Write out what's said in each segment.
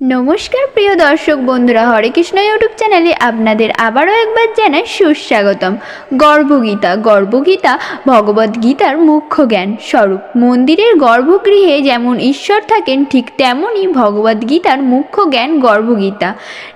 নমস্কার প্রিয় দর্শক বন্ধুরা, হরে কৃষ্ণ ইউটিউব চ্যানেলে আপনাদের আবারও একবার জানাই সুস্বাগতম। গর্ভগীতা গর্ভগীতা ভগবদ গীতার মুখ্য জ্ঞান স্বরূপ। মন্দিরের গর্ভগৃহে যেমন ঈশ্বর থাকেন, ঠিক তেমনই ভগবদ গীতার মুখ্য জ্ঞান গর্ভগীতা।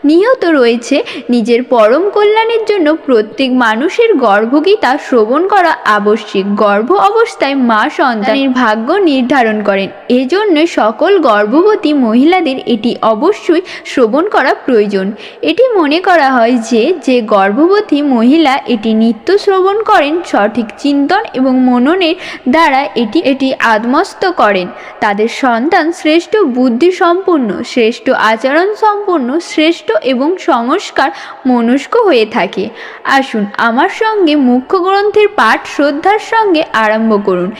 নিহত রয়েছে নিজের পরম কল্যাণের জন্য প্রত্যেক মানুষের গর্ভগীতা শ্রবণ করা আবশ্যিক। গর্ভ অবস্থায় মা সন্তানের ভাগ্য নির্ধারণ করেন। এজন্য সকল গর্ভবতী মহিলাদের এটি অবশ্যই শ্রবণ করা প্রয়োজন। এটি মনে করা হয় যে যে গর্ভবতী মহিলা এটি নিত্য শ্রবণ করেন, সঠিক চিন্তন এবং মননের দ্বারা এটি এটি আত্মস্থ করেন। তাদের সন্তান শ্রেষ্ঠ বুদ্ধি সম্পন্ন শ্রেষ্ঠ আচরণ সম্পন্ন শ্রেষ্ঠ এবং সংস্কার মনস্ক হয়ে থাকে। আসুন আমার সঙ্গে মুখ্য গ্রন্থের পাঠ শ্রদ্ধার সঙ্গে আরম্ভ করুন।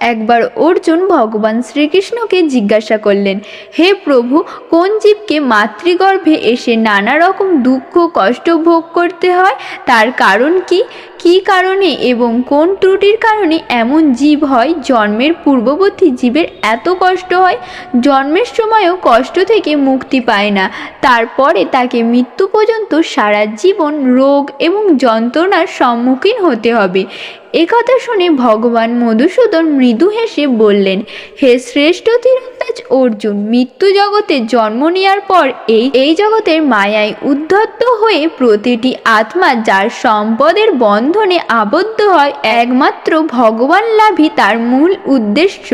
একবার অর্জুন ভগবান শ্রীকৃষ্ণকে জিজ্ঞাসা করলেন, হে প্রভু, কোন জীবকে মাতৃগর্ভে এসে নানা রকম দুঃখ কষ্ট ভোগ করতে হয়। তার কারণ কি? কী কারণে এবং কোন ত্রুটির কারণে এমন জীব হয় জন্মের পূর্ববর্তী জীবের এত কষ্ট হয়? জন্মের সময়ও কষ্ট থেকে মুক্তি পায় না। তারপরে তাকে মৃত্যু পর্যন্ত সারা জীবন রোগ এবং যন্ত্রণার সম্মুখীন হতে হবে। একথা শুনে ভগবান মধুসূদন মৃদু হেসে বললেন, হে শ্রেষ্ঠ তীরন্দাজ অর্জুন, মৃত্যু জগতে জন্ম নেওয়ার পর এই এই জগতের মায়ায় উদ্ধত্ত হয়ে প্রতিটি আত্মা যার সম্পদের বন্ধনে আবদ্ধ হয় একমাত্র ভগবান লাভই তার মূল উদ্দেশ্য।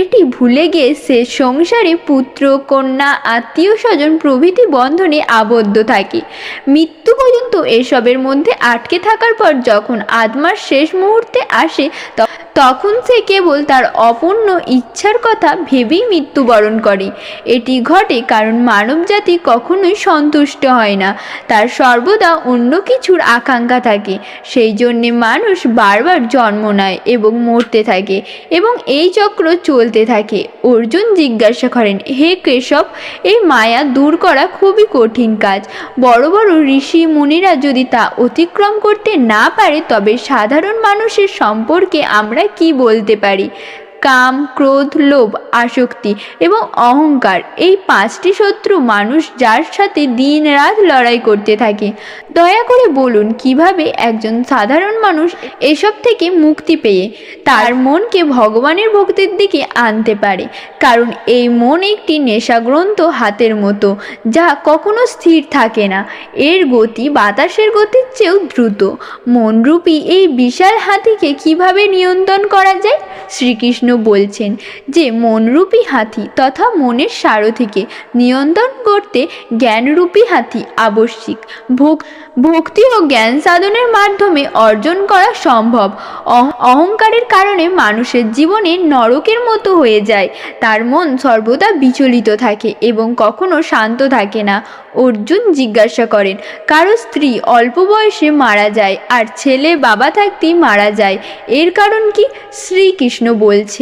এটি ভুলে গিয়ে সে সংসারে পুত্র, কন্যা, আত্মীয় স্বজন প্রভৃতি বন্ধনে আবদ্ধ থাকে। মৃত্যু পর্যন্ত এসবের মধ্যে আটকে থাকার পর যখন আত্মার শেষ মুহূর্তে আসে তখন সে কেবল তার অপূর্ণ ইচ্ছার কথা ভেবেই মৃত্যুবরণ করে। এটি ঘটে কারণ মানবজাতি কখনোই সন্তুষ্ট হয় না। তার সর্বদা অন্য কিছুর আকাঙ্ক্ষা থাকে। সেই জন্যে মানুষ বারবার জন্ম নেয় এবং মরতে থাকে এবং এই চক্র চলতে থাকে। অর্জুন জিজ্ঞাসা করেন, হে কেশব, এই মায়া দূর করা খুবই কঠিন কাজ। বড় বড় ঋষি মুনিরা যদি তা অতিক্রম করতে না পারে, তবে সাধারণ মানুষের সম্পর্কে আমরা কি বলতে পারি? কাম, ক্রোধ, লোভ, আসক্তি এবং অহংকার এই পাঁচটি শত্রু মানুষ যার সাথে দিন রাত লড়াই করতে থাকে। দয়া করে বলুন, কীভাবে একজন সাধারণ মানুষ এসব থেকে মুক্তি পেয়ে তার মনকে ভগবানের ভক্তির দিকে আনতে পারে? কারণ এই মন একটি নেশাগ্রন্থ হাতের মতো, যা কখনো স্থির থাকে না। এর গতি বাতাসের গতির চেয়েও দ্রুত। মনরূপী এই বিশাল হাতিকে কীভাবে নিয়ন্ত্রণ করা যায়? শ্রীকৃষ্ণ বলছেন? যে মনরূপী হাতি তথা মনের সারথিকে নিয়ন্ত্রণ করতে জ্ঞানরূপী হাতি আবশ্যিক। ভক্তি ও জ্ঞান সাধনের মাধ্যমে অর্জন করা সম্ভব। অহ- অহংকারের কারণে মানুষের জীবনে নরকের মতো হয়ে যায়। তার মন সর্বদা বিচলিত থাকে এবং কখনো শান্ত থাকে না। অর্জুন জিজ্ঞাসা করেন, কারও স্ত্রী অল্প বয়সে মারা যায় আর ছেলে বাবা থাকতেই মারা যায়, এর কারণ কি? শ্রীকৃষ্ণ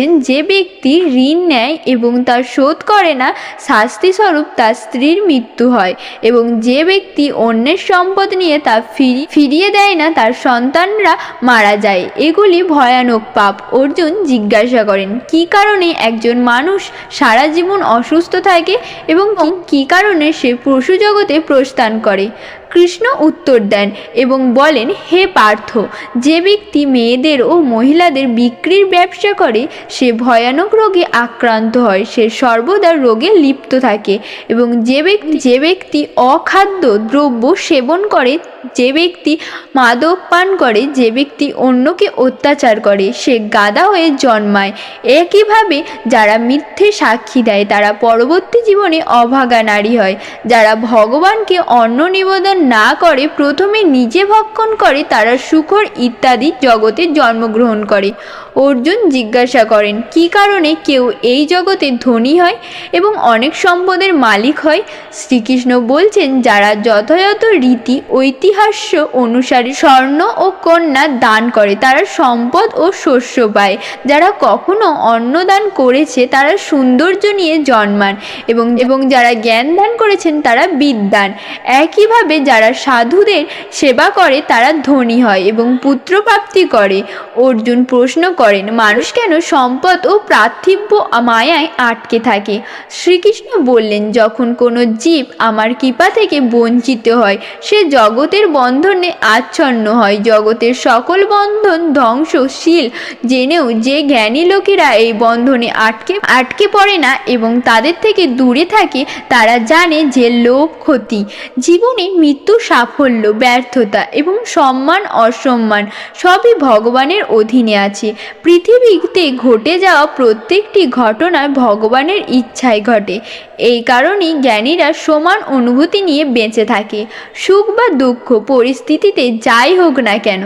বলছেন, যে ব্যক্তি ঋণ নেয় এবং তা শোধ করে না, শাস্তিস্বরূপ তার স্ত্রীর মৃত্যু হয় এবং যে ব্যক্তি অন্যের সম্পদ নিয়ে তা ফিরি, ফিরিয়ে দেয় না, তার সন্তানরা মারা যায়। এগুলি ভয়ানক পাপ, অর্জুন জিজ্ঞাসা করেন, কী কারণে একজন মানুষ সারা জীবন অসুস্থ থাকে এবং কী কারণে সে পশু জগতে প্রস্থান করে? কৃষ্ণ উত্তর দেন এবং বলেন, হে পার্থ, যে ব্যক্তি মেয়েদের ও মহিলাদের বিক্রির ব্যবসা করে, সে ভয়ানক রোগে আক্রান্ত হয়, সে সর্বদা রোগে লিপ্ত থাকে এবং যে ব্যক্তি যে ব্যক্তি অখাদ্য দ্রব্য সেবন করে, যে ব্যক্তি মাদক পান করে, যে ব্যক্তি অন্যকে অত্যাচার করে, সে গাদা হয়ে জন্মায়। একইভাবে যারা মিথ্যে সাক্ষী দেয়, তারা পরবর্তী জীবনে অভাগা নারী হয়। যারা ভগবানকে অন্ন নিবেদন না করে প্রথমে নিজে ভক্ষণ করে তারা শুকর ইত্যাদি জগতে জন্মগ্রহণ করে। অর্জুন জিজ্ঞাসা করেন, কী কারণে কেউ এই জগতে ধনী হয় এবং অনেক সম্পদের মালিক হয়? শ্রীকৃষ্ণ বলছেন, যারা যথাযথ রীতি, ঐতিহাস্য অনুসারে স্বর্ণ ও কন্যা দান করে, তারা সম্পদ ও শস্য পায়। যারা কখনো অন্নদান করেছে, তারা সৌন্দর্য নিয়ে জন্মান এবং এবং যারা জ্ঞান দান করেছেন, তারা বিদ্যান। একইভাবে যারা সাধুদের সেবা করে, তারা ধনী হয় এবং পুত্রপ্রাপ্তি করে। অর্জুন প্রশ্ন করেন। মানুষ কেন সম্পদ ও পার্থিব্য মায়ায় আটকে থাকে? শ্রীকৃষ্ণ বললেন, যখন কোনো জীব আমার কৃপা থেকে বঞ্চিত হয়, সে জগতের বন্ধনে আচ্ছন্ন হয়। জগতের সকল বন্ধন ধ্বংসশীল। জেনেও যে জ্ঞানী লোকেরা এই বন্ধনে আটকে আটকে পড়ে না এবং তাদের থেকে দূরে থাকে, তারা জানে যে লোভ ক্ষতি। জীবনে মৃত্যু সাফল্য, ব্যর্থতা এবং সম্মান অসম্মান সবই ভগবানের অধীনে আছে। পৃথিবীতে ঘটে যাওয়া প্রত্যেকটি ঘটনা ভগবানের ইচ্ছায় ঘটে। এই কারণেই জ্ঞানীরা সমান অনুভূতি নিয়ে বেঁচে থাকে। সুখ বা দুঃখ পরিস্থিতিতে যাই হোক না কেন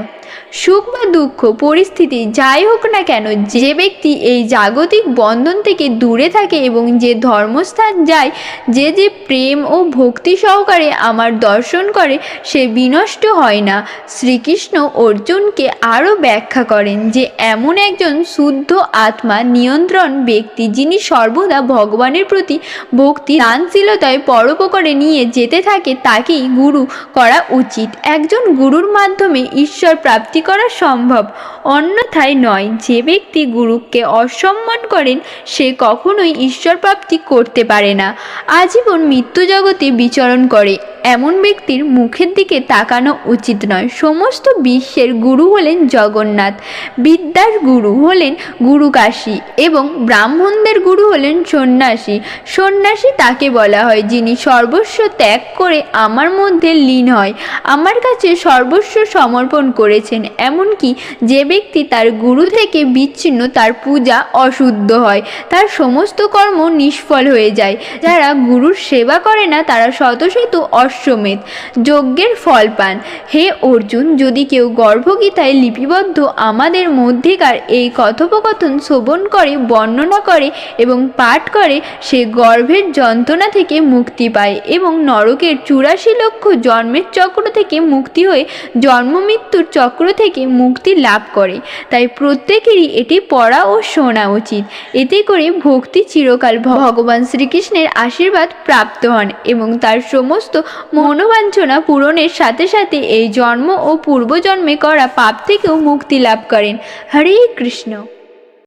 সুখ বা দুঃখ, পরিস্থিতি, যাই হোক না কেন, যে ব্যক্তি এই জাগতিক বন্ধন থেকে দূরে থাকে এবং যে ধর্মস্থান যায়, যে যে প্রেম ও ভক্তি সহকারে আমার দর্শন করে, সে বিনষ্ট হয় না। শ্রীকৃষ্ণ অর্জুনকে আরও ব্যাখ্যা করেন যে, এমন একজন শুদ্ধ আত্মা, নিয়ন্ত্রণ ব্যক্তি, যিনি সর্বদা ভগবানের প্রতি ভক্তি, দানশীলতায় পরোপকারে নিয়ে যেতে থাকে, তাকেই গুরু করা উচিত। একজন গুরুর মাধ্যমে ঈশ্বর প্রাপ্তি করা সম্ভব। অন্যথায় নয়, যে ব্যক্তি গুরুকে অসম্মান করেন, সে কখনোই ঈশ্বর প্রাপ্তি করতে পারে না। আজীবন মৃত্যু জগতে বিচরণ করে। এমন ব্যক্তির মুখের দিকে তাকানো উচিত নয়। সমস্ত বিশ্বের গুরু হলেন জগন্নাথ, বিদ্যার গুরু হলেন গুরু কাশী এবং ব্রাহ্মণদের গুরু হলেন সন্ন্যাসী। সন্ন্যাসী তাকে বলা হয়, যিনি সর্বস্ব ত্যাগ করে আমার মধ্যে লীন হয়, আমার কাছে সর্বস্ব সমর্পণ করেছেন। এমনকি যে ব্যক্তি তার গুরু থেকে বিচ্ছিন্ন, তার পূজা অশুদ্ধ হয়, তার সমস্ত কর্ম নিষ্ফল হয়ে যায়। যারা গুরুর সেবা করে না, তারা শতশত অশ্বমেধ যজ্ঞের ফল পান। হে অর্জুন, যদি কেউ গর্ভগীতায় লিপিবদ্ধ আমাদের মধ্যেকার এই কথোপকথন শ্রবণ করে, বর্ণনা করে এবং পাঠ করে, সে গর্ভের যন্ত্রণা থেকে মুক্তি পায় এবং নরকের চুরাশি লক্ষ জন্মের চক্র থেকে মুক্তি হয়ে জন্ম মৃত্যুর চক্র থেকে মুক্তি লাভ করে। তাই প্রত্যেকেরই এটি পড়া ও শোনা উচিত। এতে করে ভক্তি চিরকাল ভগবান শ্রীকৃষ্ণের আশীর্বাদ প্রাপ্ত হন এবং তার সমস্ত মনোবাঞ্ছনা পূরণের সাথে সাথে এই জন্ম ও পূর্বজন্মে করা পাপ থেকেও মুক্তি লাভ করেন। হরে কৃষ্ণ।